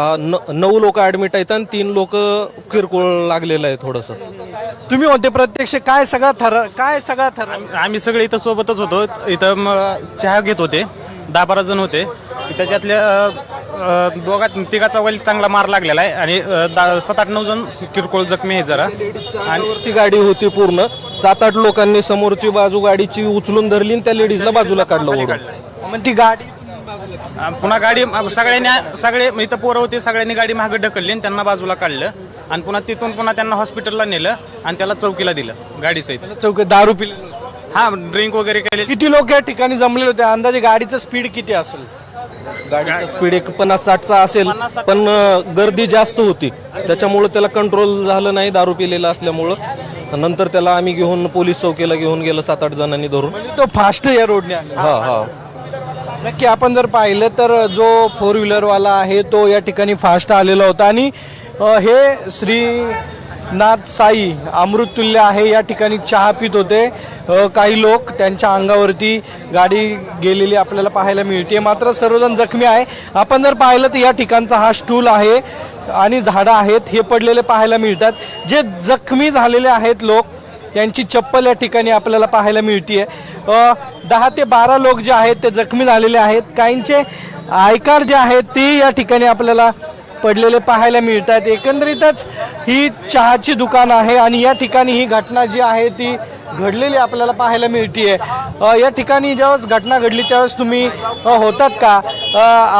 न नऊ लोक ॲडमिट आहेत आणि तीन लोक किरकोळ लागलेलं आहे थोडंसं. तुम्ही होते प्रत्यक्ष काय सगळा थर काय सगळा थर? आम्ही सगळे इथं सोबतच होतो. इथं म चहा घेत होते. दहा बारा जण होते. त्याच्यातल्या अ, अ, दोघा तिघाचा वैल चांगला मार लागलेला आहे. आणि अ, दा- सात आठ नऊ जण किरकोळ जखमी आहे जरा. आणि ती गाडी होती पूर्ण. सात आठ लोकांनी समोरची बाजू गाडीची उचलून धरली आणि त्या लेडीजला बाजूला काढलं ओढून मग ती गाडी अ, पुन्हा गाडी अ, सगळ्यांनी सगळे इथं पोरं होते सगळ्यांनी गाडी मागे ढकलली आणि त्यांना बाजूला काढलं. आणि पुन्हा तिथून पुन्हा त्यांना हॉस्पिटलला नेलं आणि त्याला चौकीला दिलं गाडीचं इथं. चौक दारू पिले. हा ड्रिंक वगैरे केले किती लोक या ठिकाणी जमलेले होते? अंदाजे गाडीचं स्पीड किती असेल? गाडीचा स्पीड एक पन्नास साठचा असेल पण अ, गर्दी जास्त होती. त्याच्यामुळं त्याला कंट्रोल झालं नाही दारू पिलेला असल्यामुळं. नंतर त्याला आम्ही घेऊन पोलीस चौकीला घेऊन गेलो सात आठ जणांनी धरून. तो फास्ट या रोडने आला हा हा. नक्की आपण जर पाहिलं तर जो फोर व्हीलरवाला आहे तो या ठिकाणी फास्ट आलेला होता. आणि हे श्रीनाथ साई अमृततुल्य आहे या ठिकाणी चहा पित होते. काही लोक त्यांच्या अंगावरती गाडी गेलेली आपल्याला पाहायला मिळते. मात्र सर्वजण जखमी आहे. आपण जर पाहिलं तर या ठिकाणचा हा स्टूल आहे आणि झाडं आहेत हे पडलेले पाहायला मिळतात. जे जखमी झालेले आहेत लोक त्यांची चप्पल या ठिकाणी आपल्याला पाहायला मिळते दहा ते बारा लोक जे आहेत ते जखमी झालेले आहेत. काहींचे आयकार जे आहेत ते या ठिकाणी आपल्याला पडलेले पाहायला मिळतात. एकंदरीतच ही चहाची दुकान आहे आणि या ठिकाणी ही घटना जी आहे ती घडलेली आपल्याला पाहायला मिळते या ठिकाणी ज्यावेळेस घटना घडली त्यावेळेस तुम्ही होतात का?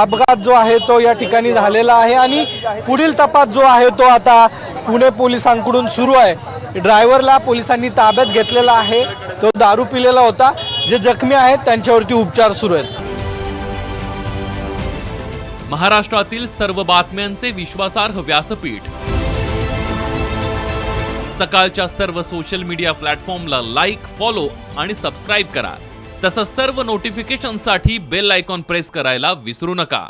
अपघात जो आहे तो या ठिकाणी झालेला आहे आणि पुढील तपास जो आहे तो आता पुणे पोलिसांकडून सुरू आहे. ड्रायव्हरला पोलिसांनी ताब्यात घेतलेला आहे. तो दारू पिलेला होता. जे जखमी आहेत त्यांच्यावरती उपचार सुरू आहेत. महाराष्ट्रातील सर्व बातम्यांचे विश्वासार्ह व्यासपीठ. सकाळच्या सर्व सोशल मीडिया प्लॅटफॉर्मला लाईक फॉलो आणि सबस्क्राईब करा. तसंच सर्व नोटिफिकेशनसाठी बेल आयकॉन प्रेस करायला विसरू नका.